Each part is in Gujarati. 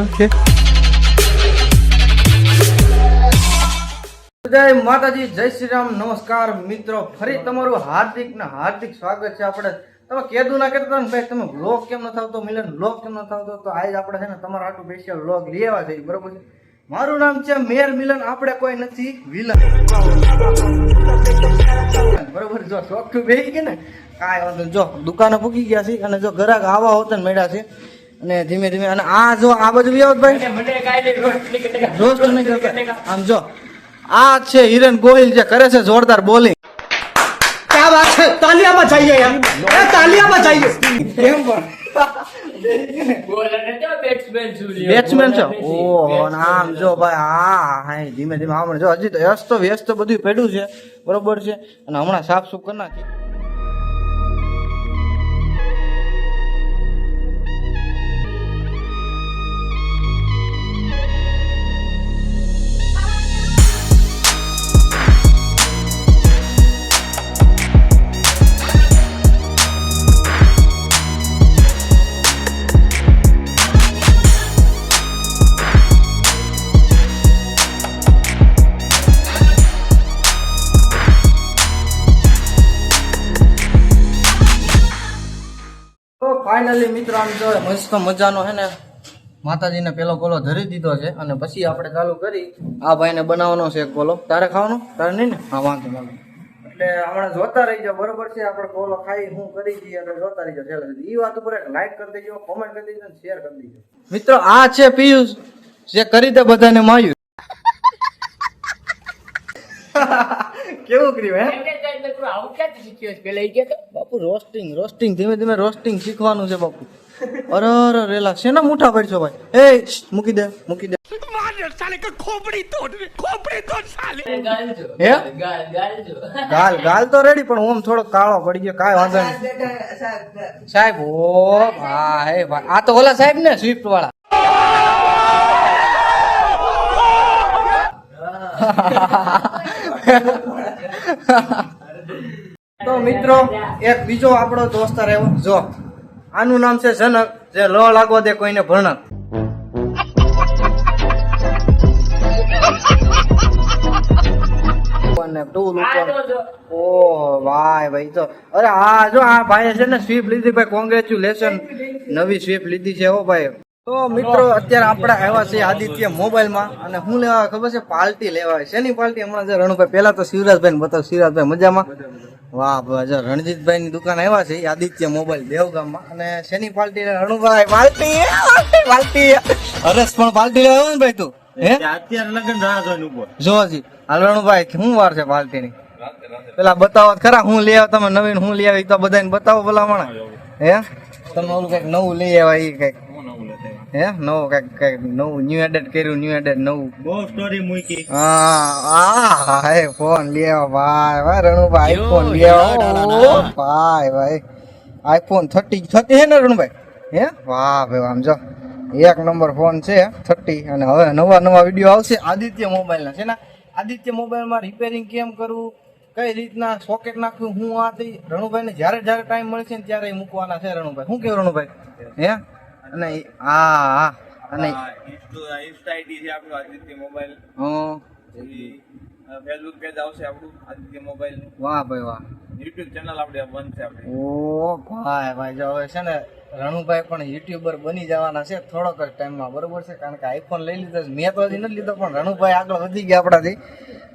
Okay. જય માતાજી, જય શ્રી રામ નમસ્કાર મિત્રો. ફરી તમારું હાર્દિક ને હાર્દિક સ્વાગત છે આપણે. તમે કેદું ના કહેતા ભાઈ, તમે લોક કેમ ન થતો મિલન લોક કેમ ન થતો તો આજ આપણે છે ને તમારા આટલું સ્પેશિયલ લોક લઈ આવ્યા બરોબર છે? મારું નામ છે મેર મિલન, આપણે કોઈ નથી વિલન. બરોબર, જો ચોખ્ખું બેસી ગયા ને, કાંઈ વાંધો. જો દુકાને પૂકી ગયા છે અને જો ગ્રાહક આવા હોત ને મેળા છે અને ધીમે ધીમે અને આ જો આ બધું બી ભાઈ. રોસ્ટ આમ જો આ છે હિરન ગોહિલ જે કરે છે જોરદાર બોલિંગ ક્યાં વાત છે? તાલિયા બચાઈએ છે ઓહો આમ જો ભાઈ હા હા ધીમે ધીમે આવડે જો હજી તો વ્યસ્ત બધું પેડું છે. બરોબર છે. અને હમણાં સાફ સુફ કરી નાખી. ફાઇનલી મિત્રો આમ જો મસ્ત મજાનો હે ને માતાજીને પેલો કોલો ધરી દીધો છે અને પછી આપણે ચાલુ કરી. આ ભાઈને બનાવવાનો છે એક કોલો તારે ખાવાનો? તારે નહીં ને? હા વાંધો વાંધો એટલે હમણાં જોતા રહી જાઓ બરોબર છે? આપણે કોલો ખાઈ હું કરી દઈએ એટલે જોતા રહી જાઓ છેલ્લે સુધી. એ વાત ઉપર એક લાઈક કરી દેજો કોમેન્ટ કરી દેજો શેર કરી દેજો. મિત્રો આ છે પિયુષ જે કરી દે બધાને માયું. કેવું કર્યું હે? બાપુ રોસ્ટિંગ રોસ્ટિંગ ધીમે ધીમે રોસ્ટિંગ શીખવાનું છે બાપુ. અરે અરે રેલા શેના મુઠા પડશો ભાઈ? એ મૂકી દે મૂકી દે. હે? ગાલ ગાલ તો રેડી પણ ઓમ થોડો કાળો પડી ગયો કાંઈ વાંધો નહીં. સાહેબ ઓ ભાઈ ભાઈ. આ તો ઓલા સાહેબ ને સ્વિફ્ટ વાળા. તો મિત્રો એક બીજો આપણો દોસ્તાર રહ્યો. જો આનું નામ છે જનક. જે લ લાગવા દે કોઈને ભણક. ઓ ભાઈ ભાઈ તો અરે હા જો આ ભાઈ છે ને સ્વીપ લીધી ભાઈ કોંગ્રેચ્યુલેશન નવી સ્વીપ લીધી છે હો ભાઈ. તો મિત્રો અત્યારે આપણે આવ્યા છે આદિત્ય મોબાઈલમાં અને હું લેવા ખબર છે પાર્ટી લેવા. શેની પાર્ટી હમણાં છે રણુભાઈ પેલા તો શિવરાજભાઈ ને બતાવ શિવરાજભાઈ મજામાં? વાહ જો રણજીતભાઈ ની દુકાન આવ્યા છે આદિત્ય મોબાઈલ દેવગામમાં. અને શેની party Ranubhai party party Haresh પણ પાર્ટી લેવા આવ્યો ને ભાઈ તું? હે? અત્યારે લગન રાહ જોઈને ઊભો. જો હજી. શું વાર છે પાર્ટીની પેલા બતાવો ખરા હું લઈ આવ તમે નવીન હું લઈ આવી તો બધાને બતાવો ભલામણ. હે? તમે ઓલું કંઈક નવું લઈ આવ્યા એ કંઈક. હે? નવું કંઈક કંઈક નવું ન્યુ એડેટ કર્યું ન્યુ એડેટ નવું. બહુ સ્ટોરી મૂકી. હા આ હે ફોન લેવા ભાઈ ભાઈ રણુભાઈ આઈફોન લેવા ભાઈ ભાઈ આઈફોન થર્ટી થર્ટી હે ને રણુભાઈ? હે? વાહ ભાઈ આમ જો. એક નંબર ફોન છે થર્ટી અને હવે નવા નવા વીડિયો આવશે. આદિત્ય મોબાઈલના છે ને? આદિત્ય મોબાઈલમાં રિપેરિંગ કેમ કરવું? કઈ રીતના સોકેટ નાખવું? હું આ રણુભાઈને જ્યારે જ્યારે ટાઈમ મળશે ને ત્યારે મૂકવાના છે રણુભાઈ. શું કેવું રણુભાઈ? હે? અને આ હા હા. અને ઇન્સ્ટા આઈડી છે આપણું આદિત્ય મોબાઈલ હં, ફેસબુક પેજ આવશે આપણું આદિત્ય મોબાઈલ વાહ ભાઈ વાહ. યુટ્યુબ ચેનલ આપણે બનશે આપણે. ઓ ભાઈ ભાઈ જો હવે છે ને રણુભાઈ પણ યુટ્યુબર બની જવાના છે થોડોક જ ટાઈમમાં બરોબર છે? કારણ કે આઈફોન લઈ લીધો છે. મેં તો હજી નથી લીધો પણ રણુભાઈ આગળ વધી ગયા આપણાથી.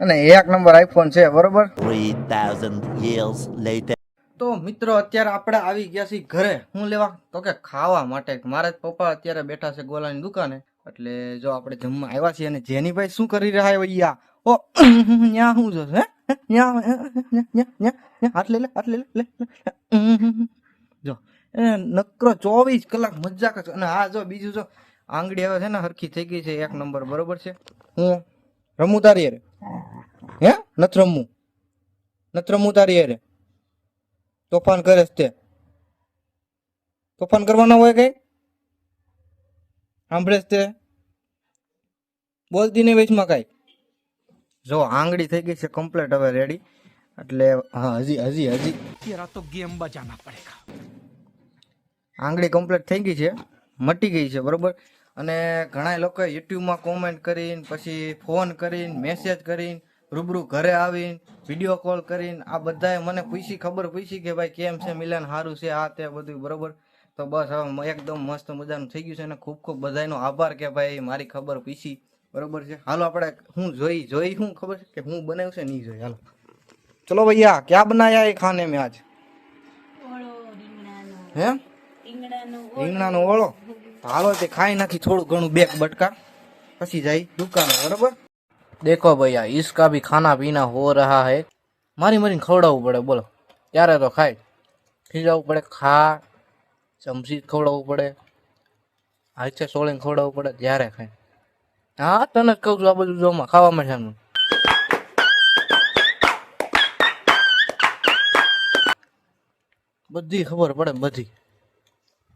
અને એક નંબર આઈફોન છે બરોબર? 3,000 years later. તો મિત્રો, અત્યારે આપણે આવી ગયા છીએ ઘરે. હું લેવા? તો કે ખાવા માટે. મારા પપ્પા અત્યારે બેઠા છે ગોલાની દુકાને. એટલે જો આપણે જમવા આવ્યા છીએ અને જેનીભાઈ શું કરી રહ્યા હોય યા ઓ, ન્યા શું છે હે? ન્યા લે લે લે. જો, એ નકરો ચોવીસ કલાક મજાક જ અને હા જો બીજું જો આંગળી આવે છે ને હરખી થઈ ગઈ છે, એક નંબર, બરોબર છે? હું રમું તારી હે? નથી રમવું નથી રમવું તારી હારે. તોફાન કરે છે તોફાન કરવાના હોય કઈ? સાંભળે તે. બોલતી નહીં વેચમાં કાંઈ. જો આંગળી થઈ ગઈ છે કમ્પ્લીટ હવે રેડી એટલે હા હજી હજી હજી. તેરા તો ગેમ બજાના પડેગા આંગળી કમ્પ્લીટ થઈ ગઈ છે. મટી ગઈ છે બરોબર? અને ઘણા લોકો યુટ્યુબમાં કોમેન્ટ કરીને પછી ફોન કરીને મેસેજ કરીને રૂબરૂ ઘરે આવીને વીડિયો કોલ કરીને, આ બધાએ મને પૂછી, ખબર પૂછી કે ભાઈ કેમ છે મિલન સારું છે, આ તે બધું, બરોબર? તો બસ હવે એકદમ મસ્ત મજાનું થઈ ગયું છે અને ખૂબ ખૂબ બધાનો આભાર કે ભાઈ મારી ખબર પૂછી, બરોબર છે? હાલો આપણે હું જોઈ જોઈ શું ખબર છે કે હું બનાવ્યું છે નહીં જોઈ, હાલો. ચલો ભૈયા, ક્યાં બનાયા એ ખાને મેં આજ? હે? રીંગણાનો ઓળો? હાલો તે ખાઈ નાખી થોડું ઘણું બેક બટકા, પછી જાય દુકાને, બરોબર? દેખો ભૈયા इसका भी खाना पीना हो रहा है મારી મારીને ખવડાવવું પડે બોલો ત્યારે તો ખાય ખીજાવવું પડે ખા ચમચી ખવડાવવું પડે હાથે સોળીને ખવડાવવું પડે ત્યારે ખાય હા તને જ કહું છું આ બધું જોમાં ખાવામાં છે એમનું. બધી ખબર પડે બધી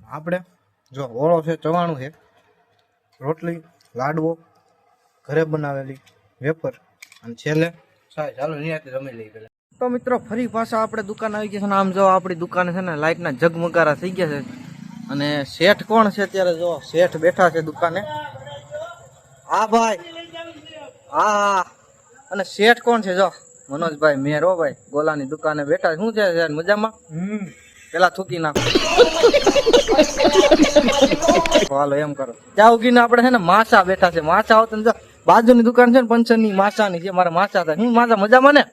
આપણે જો ઓળો છે ચવાણું છે રોટલી લાડવો ઘરે બનાવેલી વેફર. અને છેલ્લે સાહેબ ચાલો નિયાથી રમી લઈ પેલા તો મિત્રો ફરી પાછા આપણે દુકાન આવી ગયા છે આમ જો આપણી દુકાને છે ને લાઇટના જગમગારા થઈ ગયા છે. અને શેઠ કોણ છે અત્યારે જો? શેઠ બેઠા છે દુકાને. હા ભાઈ. હા હા. અને શેઠ કોણ છે જો? મનોજભાઈ મેરો ભાઈ. ગોલાની દુકાને બેઠા શું છે યાર મજામાં? પેલા થૂકી નાખો. હાલો એમ કરો. ત્યાં ઉગીને આપણે છે ને માછા બેઠા છે. માછા આવતો ને જો બાજુની દુકાન છે ને પંચરની માસાની છે મારા માસા હતા હું માસા મજામાં ને?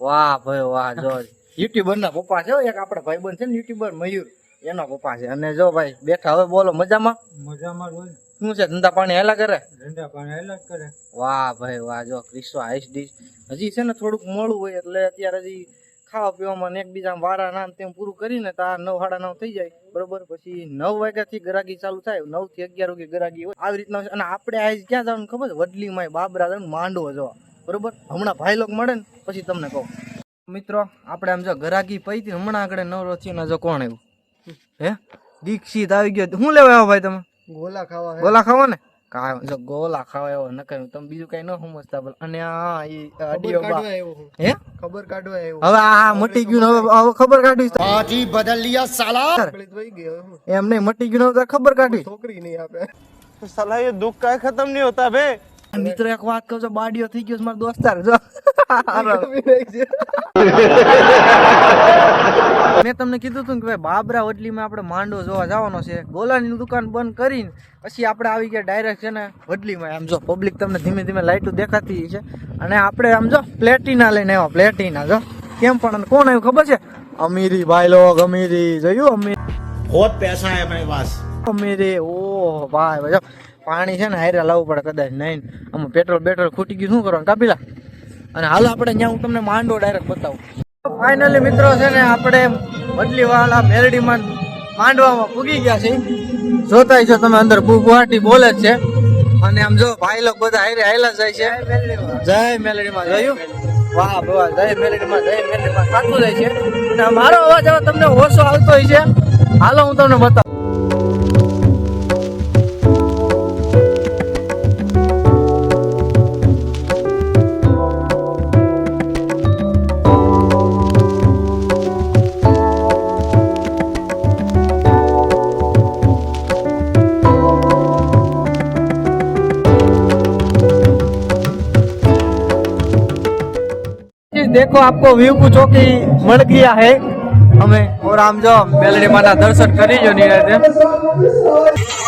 વાહ ભાઈ વાહ જો. યુટ્યુબર ના પપ્પા છે હો, એક ભાઈ બંધ છે ને યુટ્યુબર મયુર. એનો પપ્પા છે. અને જો ભાઈ બેઠા હવે બોલો મજામાં? મજામાં હોય શું છે ધંધા પાણી હેલા કરે? ધંધા પાણી હેલા કરે. વાહ ભાઈ વાહ જો ક્રિસ્વા આઈસ ડીશ. હજી છે ને થોડુંક મોડું હોય એટલે અત્યારે હજી ખાવા પીવામાં ને એકબીજા વારા નામ તેમ પૂરું કરીને તો આ નવ સાડા નવ થઈ જાય. બરોબર? પછી નવ વાગ્યાથી ગરાગી ચાલુ થાય. નવથી અગિયાર વાગે ગરાગી હોય. આવી રીતના. અને આપણે આજ ક્યાં જવાનું ખબર વડલીમાં બાબરા જવાનું માંડવો જવા. બરોબર? હમણાં ભાઈ લોક મળે ને પછી તમને કહું. મિત્રો આપણે આમ જો ગરાગી પઈ હતી હમણાં આગળ નવરો થયો જો કોણ આવ્યું? હે? દીક્ષિત આવી ગયો. શું લેવા આવ્યો ભાઈ તમે? ગોલા ખાવા ગોલા ખાવા ને કાયો જો ગોલા ખાવાયો ન કર્યું તમે બીજું કઈ ન સમજતા બોલ. અને આ ઈ અડીઓ બા હે. ખબર કાઢવા આવ્યો હવે આ મટી ગયું હવે ખબર કાઢી હાજી બદલ લિયા સાલા એમ નહીં મટી ગયું તો ખબર કાઢી. છોકરી નહીં આપે. સાલા એ દુખ કાય ખતમ નહીં હોતા બે મિત્રો એક વાત કહું છો બાડીઓ થઈ ગયો મારો દોસ્તાર. જો. મેં તમને કીધું હતું કે ભાઈ બાબરા વડલીમાં આપણે માંડો જોવા જવાનો છે. ગોલાની દુકાન બંધ કરીને પછી આપણે આવી ગયા ડાયરેક્ટ છે ને વડલીમાં. આમ જો પબ્લિક તમને ધીમે ધીમે લાઇટો દેખાતી છે. અને આપણે આમ જો પ્લેટિના લઈને આવ્યા પ્લેટિના જો. કેમ પણ કોણ આવ્યું ખબર છે? અમીરી ભાઈ લોગ અમીરી. જોયું અમીર બહોત પૈસા હે મારી પાસ અમીરી ઓ ભાઈ ભાઈ પાણી છે ને હાયરા લાવવું પડે કદાચ નહીં. આમાં પેટ્રોલ બેટ્રોલ ખૂટી ગયું શું કરવાનું? કાપીલા. અને હાલો આપણે ત્યાં હું તમને માંડો ડાયરેક્ટ બતાવું. ફાઇનલી મિત્રો છે ને આપણે બદલી વાળા મેરડીમાં માંડવામાં પૂગી ગયા છે જોતા છો તમે અંદર ગુવાહાટી બોલે જ છે. અને આમ જો ભાઈ લોકો બધા હારે હાયલા જાય છે. જય મેલડીમાં જોયું વાહ વાહ જય મેલડીમાં જય મેલડીમાં સાચું જાય છે. અને મારો અવાજ હવે તમને ઓછો આવતો હોય છે. હાલો હું તમને બતાવું. देखो आपको व्यू पूछो की मिल गया है हमें और आम जो बेलड़ी माता दर्शन करी जो नहीं रहते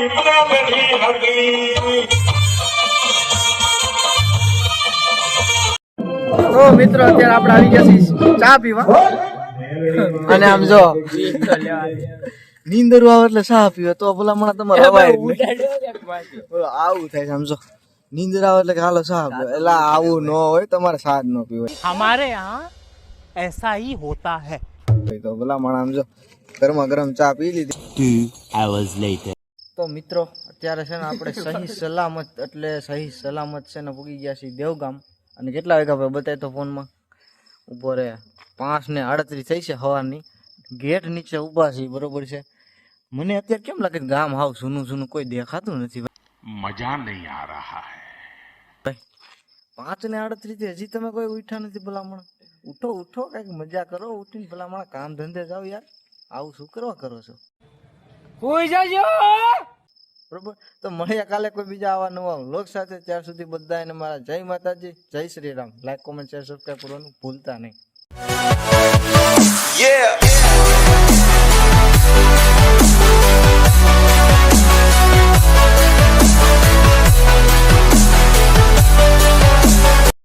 પીપળા મિત્રો અત્યારે આપણે આવી ગયા છીએ ચા પીવા. અને આમ જો નીંદર આવે એટલે ચા પીવા તો ભલા મને તમારે આવું થાય છે સમજો નીંદર આવે એટલે હાલો ચા પીવા એટલે આવું ન હોય તમારે ચા ન પીવાય. અમારે યહાં એસા હી હોતા હે તો ભલા મને આમ ગરમા ગરમ ચા પી લીધી. 2 hours later. તો મિત્રો અત્યારે છે ને આપણે સહી સલામત એટલે સહી સલામત છે ને પૂગી ગયા છીએ દેવગામ. અને કેટલા વાગ્યા ભાઈ બતાય તો ફોનમાં? ઊભો રે પાંચ ને આડત્રીસ થઈ છે સવારની ગેટ નીચે ઊભા છે બરોબર છે. મને અત્યારે કેમ લાગે ગામ હાવ સૂનું સૂનું કોઈ દેખાતું નથી મજા નહીં આ રહા હે. ભાઈ પાંચ ને આડત્રીસથી હજી તમે કોઈ ઉઠ્યા નથી ભલામણ? ઉઠો ઉઠો કંઈક મજા કરો ઉઠીને ભલામણ કામ ધંધે જાઓ યાર. આવું શું કરવા કરો છો? બરોબર? તો મળ્યા કાલે કોઈ બીજા આવા નવા લોક સાથે. ત્યાર સુધી બધાને મારા જય માતાજી જય Shri Ram. Like comment share subscribe કરવાનું ભૂલતા નહીં. Yeah.